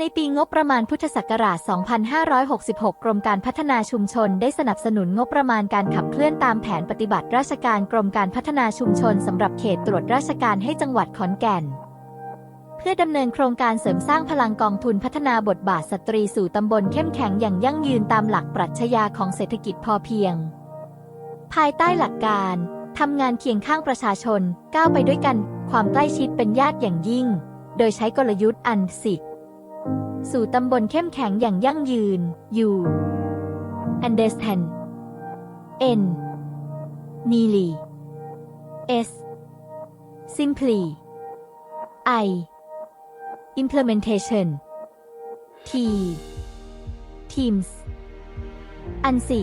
ในปีงบประมาณพุทธศักราช 2566 กรมการพัฒนาชุมชนได้สนับสนุนงบประมาณการขับเคลื่อนตามแผนปฏิบัติราชการกรมการพัฒนาชุมชนสำหรับเขตตรวจราชการให้จังหวัดขอนแก่น เพื่อดำเนินโครงการเสริมสร้างพลังกองทุนพัฒนาบทบาทสตรีสู่ตำบลเข้มแข็งอย่างยั่งยืนตามหลักปรัชญาของเศรษฐกิจพอเพียง ภายใต้หลักการทำงานเคียงข้างประชาชนก้าวไปด้วยกัน ความใกล้ชิดเป็นญาติอย่างยิ่ง โดยใช้กลยุทธ์อันสิทธิ สู่ตำบลเข้มแข็งอย่างยั่งยืน U understand N nearly S simply I implementation T teams อันสิ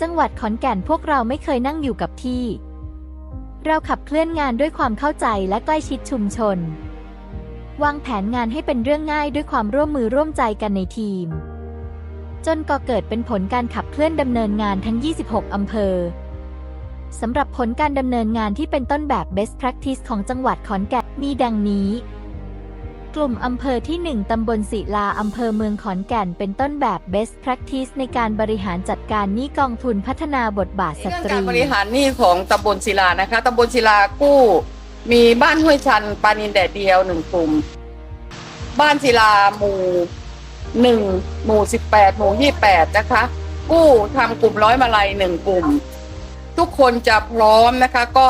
จังหวัดขอนแก่นพวกเราไม่เคยนั่งอยู่กับที่ เราขับเคลื่อนงานด้วยความเข้าใจและใกล้ชิดชุมชน วางแผนงานให้เป็นเรื่องง่ายด้วยความร่วมมือร่วมใจกันในทีม จนก่อเกิดเป็นผลการขับเคลื่อนดำเนินงานทั้ง 26 อำเภอสำหรับผลการดำเนินงานที่เป็นต้นแบบ best practice ของจังหวัดขอนแก่นมีดังนี้ กลุ่มอำเภอที่ 1 ตำบลศิลาอำเภอเมืองขอนแก่น เป็นต้นแบบ best practice ในการบริหารจัดการหนี้กองทุนพัฒนาบทบาทสตรี เรื่องการบริหารหนี้ของตำบลศิลานะคะตำบลศิลากู้ มีบ้านห้วยชันปานินแดดเดียวหนึ่งกลุ่ม บ้านศิลาหมู่หนึ่งหมู่สิบแปดหมู่ยี่แปดนะคะ กู้ทำกลุ่มร้อยมาลัยหนึ่งกลุ่ม ทุกคนจะพร้อมนะคะ ก็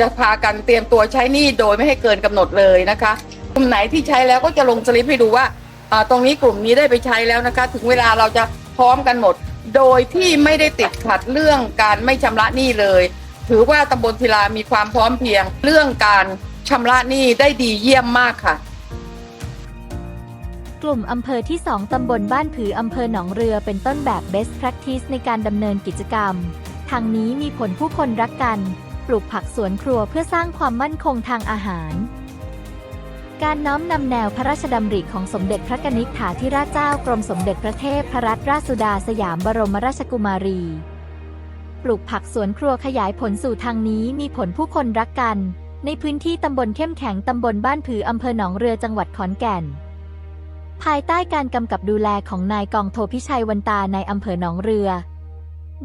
จะพากันเตรียมตัวใช้หนี้โดยไม่ให้เกินกำหนดเลยนะคะ กลุ่มไหนที่ใช้แล้วก็จะลงสลิปให้ดูว่าตรงนี้กลุ่มนี้ได้ไปใช้แล้วนะคะ ถึงเวลาเราจะพร้อมกันหมด โดยที่ไม่ได้ติดขัดเรื่องการไม่ชำระหนี้เลย ถือว่าตำบลศิลามีความพร้อมเพียงเรื่องการชำระหนี้ได้ดีเยี่ยมมากค่ะ กลุ่มอำเภอที่ 2 ตำบลบ้านผืออำเภอหนองเรือเป็นต้นแบบ best practice ในการดำเนินกิจกรรม ทางนี้มีผลผู้คนรักกัน ปลูกผักสวนครัวเพื่อสร้างความมั่นคงทางอาหาร การน้อมนำแนวพระราชดำริของสมเด็จพระกนิษฐาธิราชเจ้ากรมสมเด็จพระเทพพรัตนราชสุดาสยามบรมราชกุมารี ปลูกผักสวนครัวขยายผลสู่ทางนี้มีผลผู้คนรักกัน ในพื้นที่ตำบลเข้มแข็งตำบลบ้านผืออำเภอหนองเรือจังหวัดขอนแก่น ภายใต้การกำกับดูแลของนายกองโทพิชัยวันตาในอำเภอหนองเรือ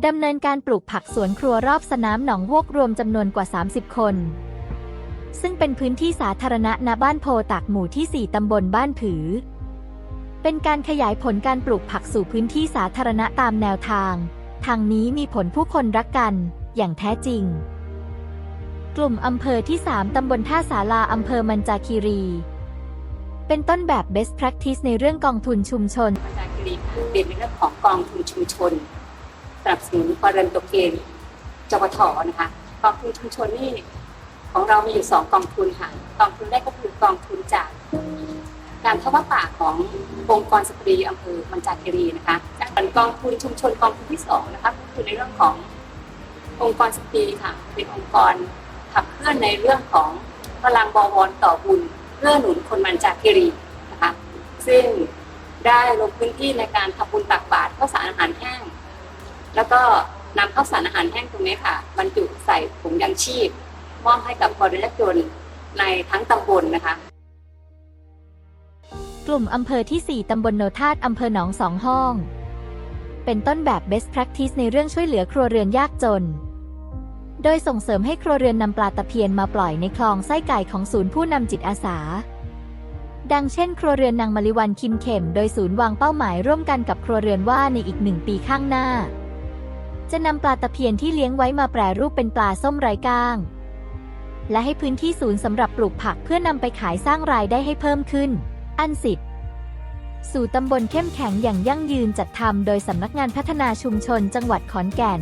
ดำเนินการปลูกผักสวนครัวรอบสนามหนองวกรวมจำนวนกว่า 30 คน ซึ่งเป็นพื้นที่สาธารณะณบ้านโพตากหมู่ที่ 4 ตำบลบ้านผือ เป็นการขยายผลการปลูกผักสู่พื้นที่สาธารณะตามแนวทาง ทางนี้มีผลผู้คนรักกันอย่างแท้จริง กลุ่มอำเภอที่ 3 ตำบลท่าสาราอำเภอมันจาคีรี เป็นต้นแบบ best practice ในเรื่องกองทุนชุมชน อาจารย์กรีคะเรียนในเรื่องของกองทุนชุมชนสนับสนุนพรเรือนตัวเกณฑ์จวทนะคะกองทุนชุมชนนี่ของเรามีอยู่สองกองทุนค่ะกองทุนแรกก็คือกองทุนจาก การทว่าป่าขององค์กรสตรีอำเภอมันจาคีรีนะคะจากส่วกองทุนชุมชนกองทุนที่สองนะคะก็คือในเรื่องขององค์กรสตรีค่ะเป็นองค์กรขับเคลื่อนในเรื่องของพลังบวรต่อบุญ เพื่อหนุนคนมันจากคีรีนะคะซึ่งได้ลงพื้นที่ในการทำบุญตักบาตรข้าวสารอาหารแห้ง แล้วก็นำข้าวสารอาหารแห้งตรงนี้ค่ะ บรรจุใส่ถุงยังชีพ มอบให้กับคนยากจนในทั้งตำบลนะคะ กลุ่มอำเภอที่ 4 ตำบลโนธาตอำเภอหนองสองห้อง เป็นต้นแบบ best practice ในเรื่องช่วยเหลือครัวเรือนยากจน โดยส่งเสริมให้ครัวเรือนนำปลาตะเพียนมาปล่อยในคลองไส้ไก่ของศูนย์ผู้นำจิตอาสา ดังเช่น ครัวเรือนนางมริวันคิมเข็ม โดยศูนย์วางเป้าหมายร่วมกันกับครัวเรือนว่าในอีกหนึ่งปีข้างหน้า จะนำปลาตะเพียนที่เลี้ยงไว้มาแปรรูปเป็นปลาส้มไร้ก้าง และให้พื้นที่ศูนย์สำหรับปลูกผักเพื่อนำไปขายสร้างรายได้ให้เพิ่มขึ้น อันสิทธิ์สู่ตำบลเข้มแข็งอย่างยั่งยืนจัดทำโดยสำนักงานพัฒนาชุมชนจังหวัดขอนแก่น